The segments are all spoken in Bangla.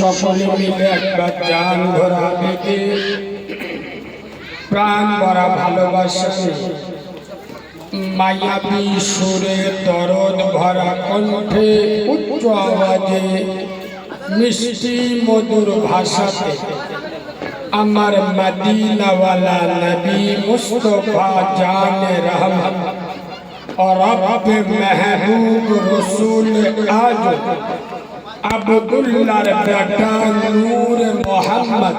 সকলে মিলে একটা জান ভরা আবেগে প্রাণ ভরা ভালোবাসায় মায়াবী সুরে দরদ ভরা কণ্ঠে উচ্চ আওয়াজে মিষ্টি মধুর ভাষাতে আমার মদিনাওয়ালা নবী মুস্তফা জান রহমত और रब महबूब रसूल आज আবদুল্লাহর বেটা নূর মোহাম্মদ।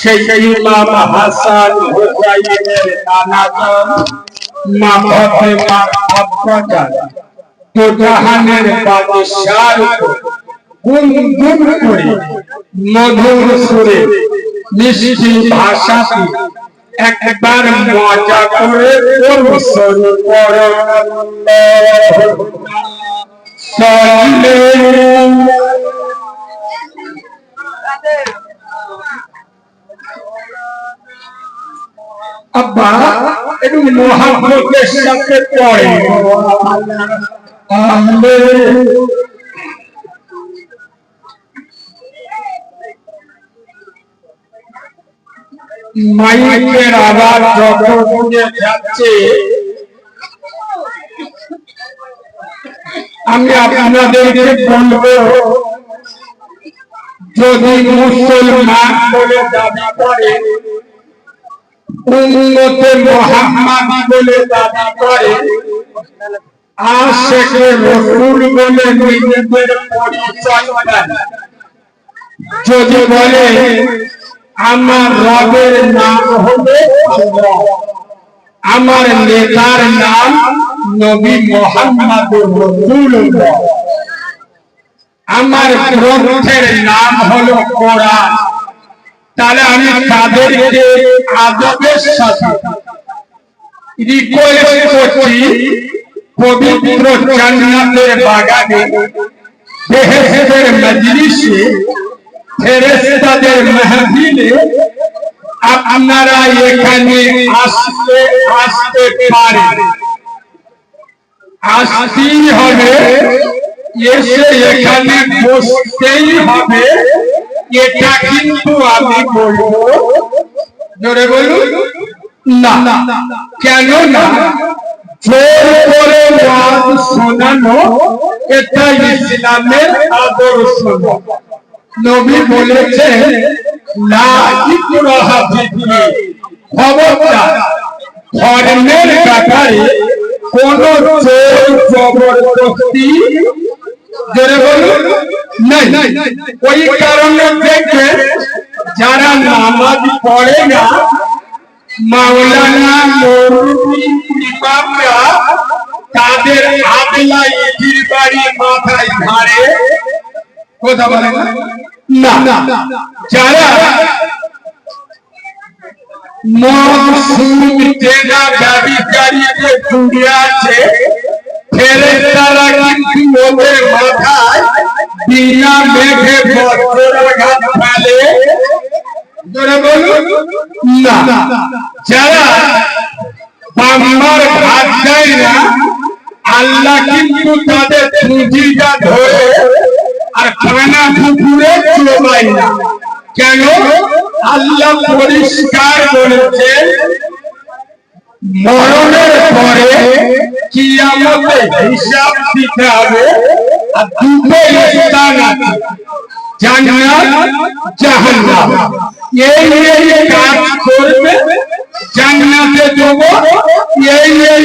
সেই ইমাম হাসান হুসাইনের নানাজন মামহতে মার আব্বাজান তো জাহানের বাদশাহ। গুনগুন করে মধুর সুরে মিষ্টি ভাষাতে একবার মজা করে পরশন পর আব্বা, একটু মহাভ্রতের সাথে পড়ে মাইকের আওয়াজ যত যাচ্ছে, আমি আপনাদেরকে বলব, যদি মুসলমান বলে দাবি করে উন্নতে মোহাম্মদ বলে দাবি করে রসুল বলে নিজেদের পরিচয় যদি বলে আমার রবের নাম হবে আমার নেতার নাম নবী মোহাম্মদ আমার গ্রন্থের নাম হলো কোরআন। তাহলে আমি তাদেরকে আদবের সাথে রিকোয়েস্ট করছি, পবিত্র জান্নাতের বাগানে, বেহেশতের মজলিসে ফেরেশতাদের মাহফিলে আপনারা এখানে আসতে আসতে পারেন। আসতেই হবে, এসে এখানে বসতেই হবে। এটা কিন্তু আমি বলব, জোরে বলুন, না। কেন না জোর করে ওয়াজ শোনানো, এটা ইসলামের আদর্শ নবী বলেছেন ধর্মের ব্যাপারে কোন জবরদস্তি ওই কারণে যারা নামাজ পড়ে না, মাওলানা মৌলভী তাদের আগলা ইটির বাড়ি মাথায় ধারে কথা বলে না? যারা মদ সুদ জেনা ব্যবিচারীতে জুড়ে আছে ফেরেশতারা কিন্তু ওদের মাথায় বিনা মেঘে বজ্রাঘাত ফেলে। বলুন। না। যারা বাম্মার ভাত দেয় না আল্লাহ কিন্তু তাদের পুঁজিটা ধরে আর খানা পুকুরে চোবাই না কেন? আল্লাহ পরিষ্কার বলেছেন মরণের পরে কিয়ামতে হিসাব দিতে হবে। আর দুটো স্থান আছে। জান্নাত, জাহান্নাম। এই এই কাজ করবে, জান্নাতে দেব এই এই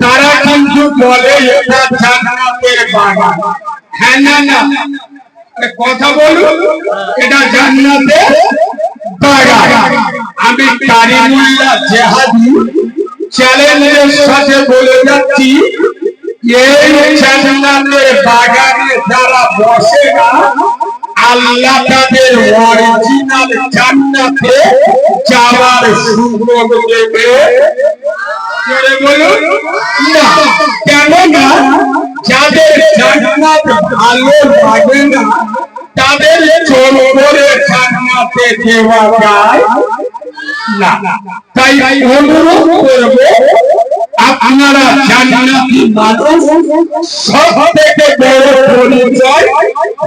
তারা কিন্তু বলে এটা জান্নাতের হ্যাঁ কথা বলুন, এটা জান্নাতে বাগান আমি কারিমুল্লাহ জেহাদি চ্যালেঞ্জের সাথে বলে যাচ্ছি, এই জান্নাতের বাগানে যারা বসে না আল্লাহ তাদের অরিজিনাল জান্নাতে যাওয়ার সুযোগ দেবে। জোরে বলুন। না যাদের জান্নাত ভালো লাগে না, তাদের করে জান্নাতে দেওয়া যায় না। তাই অনুরোধ করব, আপনারা জান্নাতি মানুষ সব থেকে বড়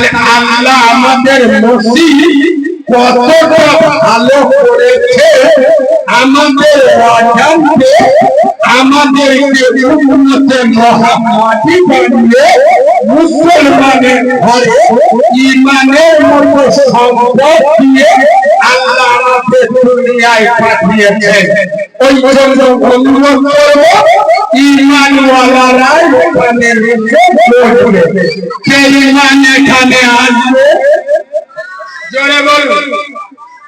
তাহলে আল্লাহ আমাদের মসজিদ কতটা ভালো করেছে? আমাদের অজান্তে আমাদেরকে উন্নতে মহামাটি বানিয়ে মুসলমানের ঘরে ইমানের মতো সম্পদ দিয়ে আল্লাহ আমাদের দুনিয়ায় পাঠিয়েছেন। ওই জন্য অনুরোধ করব, ইমানওয়ালারা এখানে কে ইমান এখানে আসবে? জোরে বলুন।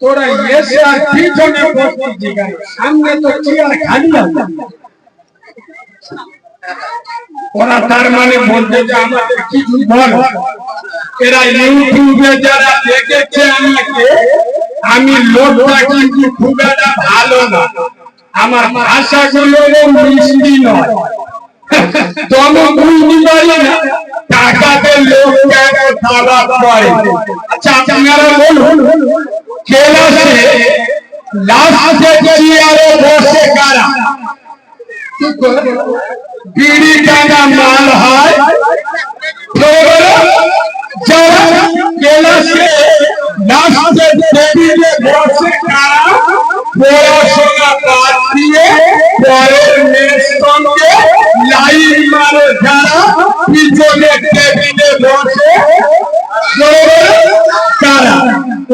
তোরা সামনে তো চেয়ার খালি ওরা তার মানে বলছে যে আমাদের বল? এরা ইউটিউবে যারা দেখেছে আমাকে, আমি লোকটা কিন্তু খুব একটা ভালো না। আমার ভাষাগুলো মিষ্টি নয়। টাকাতে লোক কেন খারাপ করে আচ্ছা আপনারা বলুন যারা ক্লাসে লাস্টে পড়াশোনা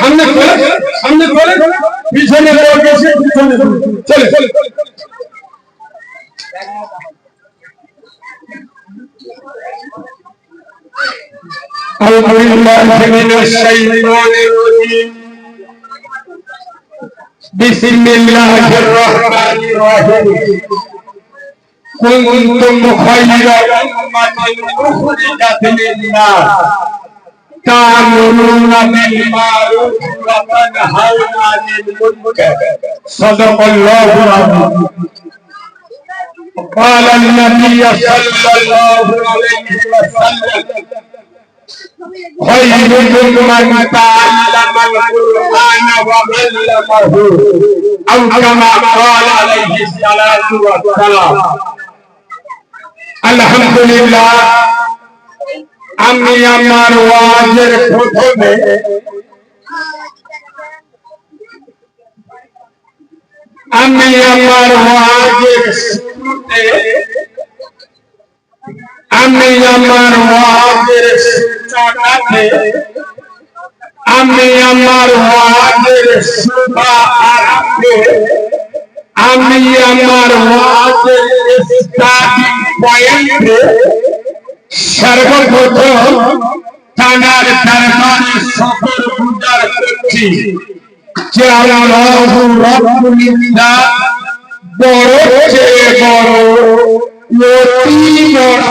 সামনে চলে সামনে চলে পিছনে লোক এসে পিছনে চলে চলে أعوذ بالله من الشيطان الرجيم بسم الله الرحمن الرحيم كنتم خير أمة أخرجت للناس تأمرون بالمعروف وتنهون عن المنكر صدق الله العظيم. قال النبي صلى الله عليه وسلم خيركم من تعلم القرآن وعلمه. أو كما قال عليه الصلاة والسلام الحمد لله আমি আমার ওয়াজের প্রথমে আমি আমার ওয়াজের শুরুতে আমি আমার ওয়াজের সূচনাতে আমি আমার ওয়াজের সুবা আরম্ভে আমি আমার ওয়াজের স্টার্টিং পয়েন্টে সর্বপ্রথম তানার দরবারে সকল পূজার করছি যে আল্লাহ রব্বুল ইজ্জাত বড় চেয়ে বড় অতি বড়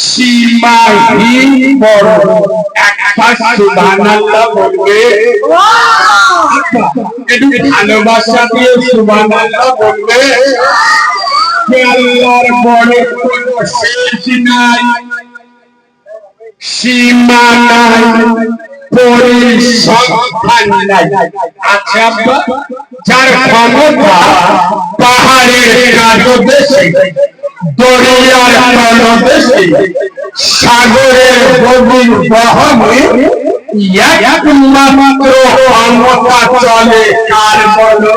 সীমাহীন বড়। একটা সুবহানাল্লাহ বলবে। একটু ভালোবাসা দিয়ে সুবহানাল্লাহ বলবে। যে আল্লাহর বড় কোনো শেষ নাই, সীমা নাই, পরিসংখ্যান নাই। আচ্ছা যার ক্ষমতা পাহাড়ের কাজদেশে দরিয়ার তলদেশে সাগরের গভীর বহনে চলে কার বলো?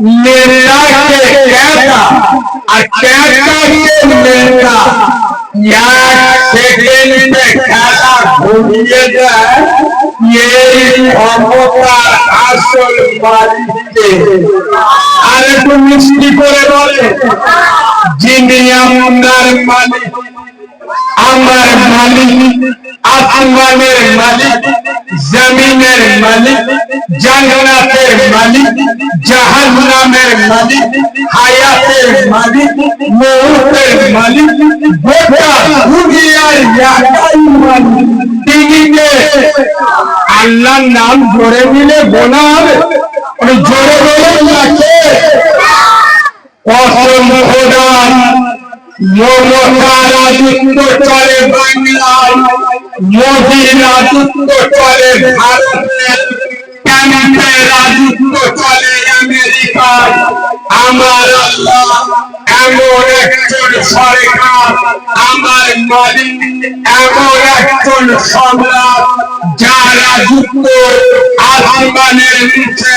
খবর নেতাকে ক্যাটা আর ক্যাটাকে নেতা এক সেকেন্ডে খেলা ঘুরিয়ে দেয় এই ক্ষমতার আসল মালিককে আর একটু মিষ্টি করে বলে যিনি আপনার মালিক আমার মালিক আসমানের মালিক জমিনের মালিক মালিক মালিক হায়াতের মালিক মালিক আল্লাহর নাম গোনা হবে। ওই জোরে বলে আমার এমন একজন সরকার আমার মালিক এমন একজন সম্রাট যার রাজত্ব আসমানের নিচে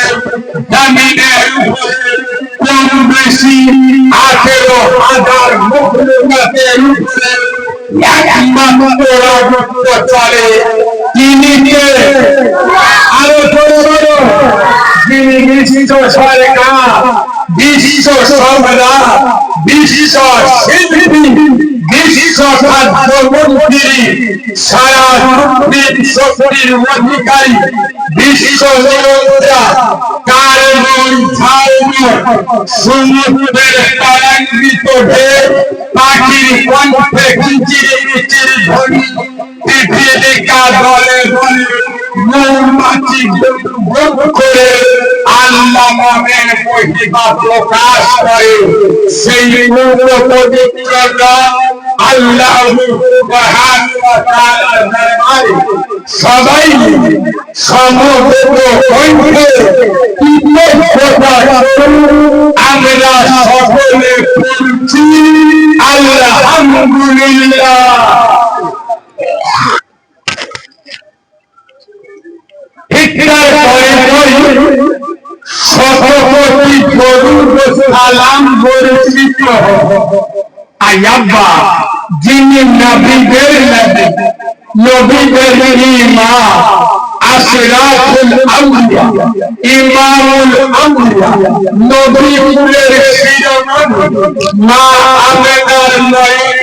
জমিনের উপরে কম বেশি আঠেরো হাজার একমাত্র রাজত্ব চলে তিনি আরও ছোট বড় যিনি বিশ্ব সরকার বিশ্ব শিল্পী বিশ্ব খাদ্যমন্ত্রী সারা শক্তির শক্তির অধিকারী বিশ্ব নিরঞ্জা কার্বন ছাড়বন সমুদ্রের তরঙ্গিত ঢেউ পাখির কণ্ঠে কিচির মিচির ধ্বনি পৃথিবীকা দলে দলে মৌমাছি ভোগ করে আল্লাহ নামের মহিমা প্রকাশ করে সেই মূল পবিত্র আল্লাহ সবাই সমবেত কৃতজ্ঞতা আমরা সকলে বলছি আলহামদুলিল্লাহ আয়াব্বা, যিনি নবীদের নবী, নবীদের ইমাম আশরাফুল আউলিয়া ইমামুল আউলিয়া নবীদের শিরোমণি মা আমেনার নয়নের মণি